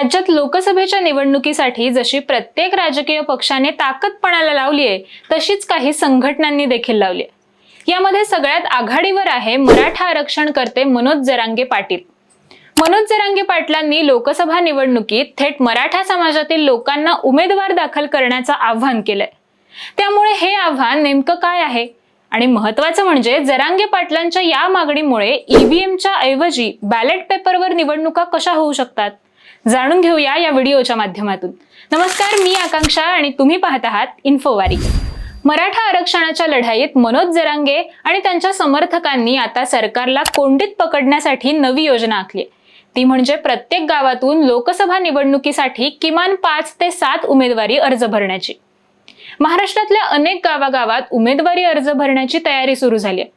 राज्यात लोकसभेच्या निवडणुकीसाठी जशी प्रत्येक राजकीय पक्षाने ताकद पणाला लावली आहे तशीच काही संघटनांनी देखील लावली आहे. यामध्ये सगळ्यात आघाडीवर आहे मराठा आरक्षण करते मनोज जरांगे पाटील. मनोज जरांगे पाटलांनी लोकसभा निवडणुकीत थेट मराठा समाजातील लोकांना उमेदवार दाखल करण्याचं आव्हान केलंय. त्यामुळे हे आव्हान नेमकं काय आहे? आणि महत्वाचं म्हणजे जरांगे पाटलांच्या या मागणीमुळे ईव्हीएमच्या ऐवजी बॅलेट पेपरवर निवडणुका कशा होऊ शकतात? जाणून घेऊया या व्हिडिओच्या माध्यमातून. नमस्कार मी आकांक्षा आणि तुम्ही पाहत आहात इन्फोवारी. मराठा आरक्षणाच्या लढाईत मनोज जरांगे आणि त्यांच्या समर्थकांनी आता सरकारला कोंडीत पकडण्यासाठी नवी योजना आखली. ती म्हणजे प्रत्येक गावातून लोकसभा निवडणुकीसाठी किमान पाच ते सात उमेदवारी अर्ज भरण्याची. महाराष्ट्रातल्या अनेक गावागावात उमेदवारी अर्ज भरण्याची तयारी सुरू झाली आहे.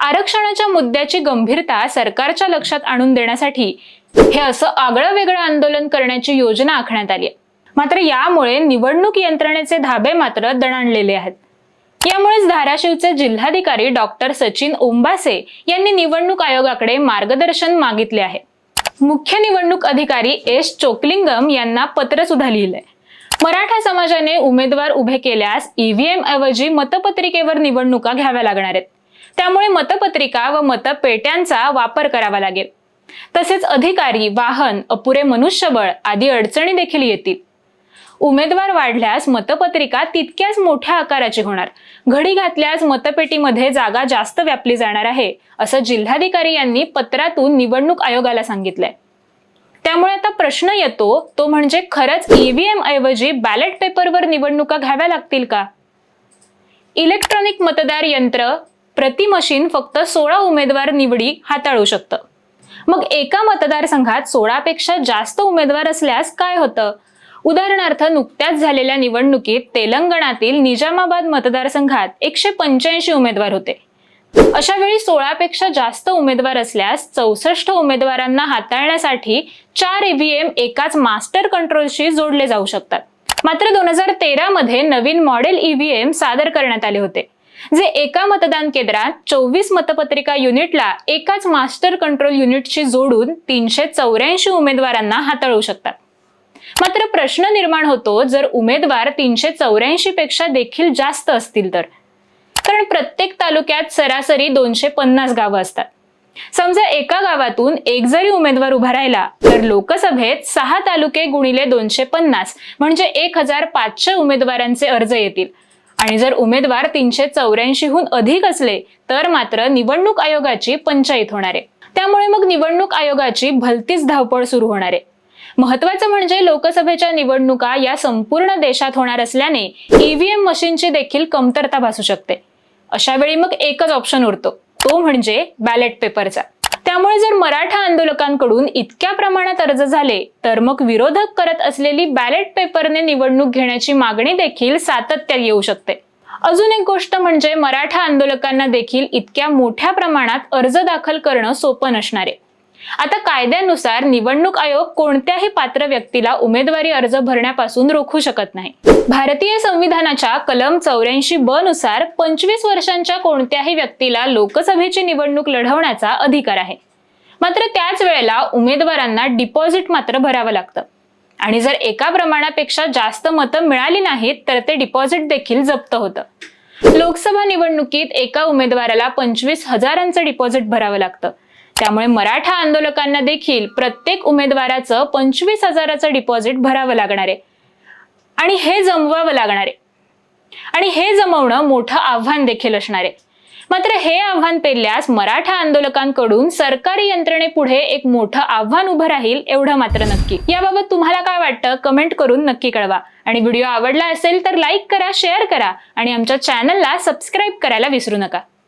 आरक्षणाच्या मुद्द्याची गंभीरता सरकारच्या लक्षात आणून देण्यासाठी हे असं आगळं वेगळं आंदोलन करण्याची योजना आखण्यात आली आहे. मात्र यामुळे निवडणूक यंत्रणेचे धाबे मात्र दणाणलेले आहेत. यामुळेच धाराशिवचे जिल्हाधिकारी डॉक्टर सचिन ओंबासे यांनी निवडणूक आयोगाकडे मार्गदर्शन मागितले आहे. मुख्य निवडणूक अधिकारी एस. चोकलिंगम यांना पत्र सुद्धा लिहिलंय. मराठा समाजाने उमेदवार उभे केल्यास ईव्हीएम ऐवजी मतपत्रिकेवर निवडणुका घ्याव्या लागणार आहेत. त्यामुळे मतपत्रिका व मतपेट्यांचा वापर करावा लागेल. तसेच अधिकारी वाहन अपुरे मनुष्यबळ आदी अडचणी देखील येतील. उमेदवार वाढल्यास मतपत्रिका तितक्याच मोठ्या आकाराची होणार. घडी घातल्यास मतपेटीमध्ये जागा जास्त व्यापली जाणार आहे असं जिल्हाधिकारी यांनी पत्रातून निवडणूक आयोगाला सांगितलंय. त्यामुळे आता प्रश्न येतो तो म्हणजे खरंच ईव्हीएम ऐवजी बॅलेट पेपरवर निवडणुका घ्याव्या लागतील का? इलेक्ट्रॉनिक मतदार यंत्र प्रति मशीन फक्त सोळा उमेदवार निवडी हाताळू शकतं. मग एका मतदारसंघात सोळापेक्षा जास्त उमेदवार असल्यास काय होतं? उदाहरणार्थ नुकत्याच झालेल्या निवडणुकीत तेलंगणातील निजामाबाद मतदारसंघात एकशे पंच्याऐंशी उमेदवार होते. अशा वेळी सोळापेक्षा जास्त उमेदवार असल्यास चौसष्ट उमेदवारांना हाताळण्यासाठी चार ईव्हीएम एकाच मास्टर कंट्रोलशी जोडले जाऊ शकतात. मात्र दोन हजार तेरा मध्ये नवीन मॉडेल ईव्हीएम सादर करण्यात आले होते. जे एका मतदान केंद्रात चोवीस मतपत्रिका युनिटला एकाच मास्टर कंट्रोल युनिटशी जोडून तीनशे चौऱ्याऐंशी उमेदवारांना हाताळू शकतात. मात्र प्रश्न निर्माण होतो जर उमेदवार तीनशे चौऱ्याऐंशी पेक्षा देखील जास्त असतील तर. कारण प्रत्येक तालुक्यात सरासरी दोनशे पन्नास गावं असतात. समजा एका गावातून एक जरी उमेदवार उभा राहिला तर लोकसभेत सहा तालुके गुणिले दोनशे पन्नास म्हणजे एक हजार पाचशे उमेदवारांचे अर्ज येतील. आणि जर उमेदवार तीनशे चौऱ्याऐंशीहून अधिक असले तर मात्र निवडणूक आयोगाची पंचायत होणार आहे. त्यामुळे मग निवडणूक आयोगाची भलतीच धावपळ सुरू होणार आहे. महत्वाचं म्हणजे लोकसभेच्या निवडणुका या संपूर्ण देशात होणार असल्याने ईव्हीएम मशीनची देखील कमतरता भासू शकते. अशा वेळी मग एकच ऑप्शन उरतो तो म्हणजे बॅलेट पेपरचा त्यामुळे जर मराठा आंदोलकांकडून इतक्या प्रमाणात अर्ज झाले तर मग विरोधक करत असलेली बॅलेट पेपरने निवडणूक घेण्याची मागणी देखील सातत्यात येऊ शकते. अजून एक गोष्ट म्हणजे मराठा आंदोलकांना देखील इतक्या मोठ्या प्रमाणात अर्ज दाखल करणं सोपं नसणार आहे. आता कायद्यानुसार निवडणूक आयोग कोणत्याही पात्र व्यक्तीला उमेदवारी अर्ज भरण्यापासून रोखू शकत नाही. भारतीय संविधानाच्या कलम चौऱ्याऐंशी ब नुसार पंचवीस वर्षांच्या कोणत्याही व्यक्तीला लोकसभेची निवडणूक लढवण्याचा अधिकार आहे. मात्र त्याच वेळेला उमेदवारांना डिपॉझिट मात्र भरावं लागतं. आणि जर एका प्रमाणापेक्षा जास्त मतं मिळाली नाहीत तर ते डिपॉझिट देखील जप्त होतं. लोकसभा निवडणुकीत एका उमेदवाराला पंचवीस हजारांचं डिपॉझिट भरावं लागतं. त्यामुळे मराठा आंदोलकांना देखील प्रत्येक उमेदवाराचं पंचवीस हजाराचं डिपॉझिट भरावं लागणार आहे. आणि हे जमवावं लागणार आहे. आणि हे जमवणं मोठं आव्हान देखील असणार आहे. मात्र हे आव्हान पेरल्यास मराठा आंदोलकांकडून सरकारी यंत्रणे पुढे एक मोठं आव्हान उभं राहील एवढं मात्र नक्की. याबाबत तुम्हाला काय वाटतं? कमेंट करून नक्की कळवा. आणि व्हिडिओ आवडला असेल तर लाईक करा शेअर करा आणि आमच्या चॅनलला सबस्क्राईब करायला विसरू नका.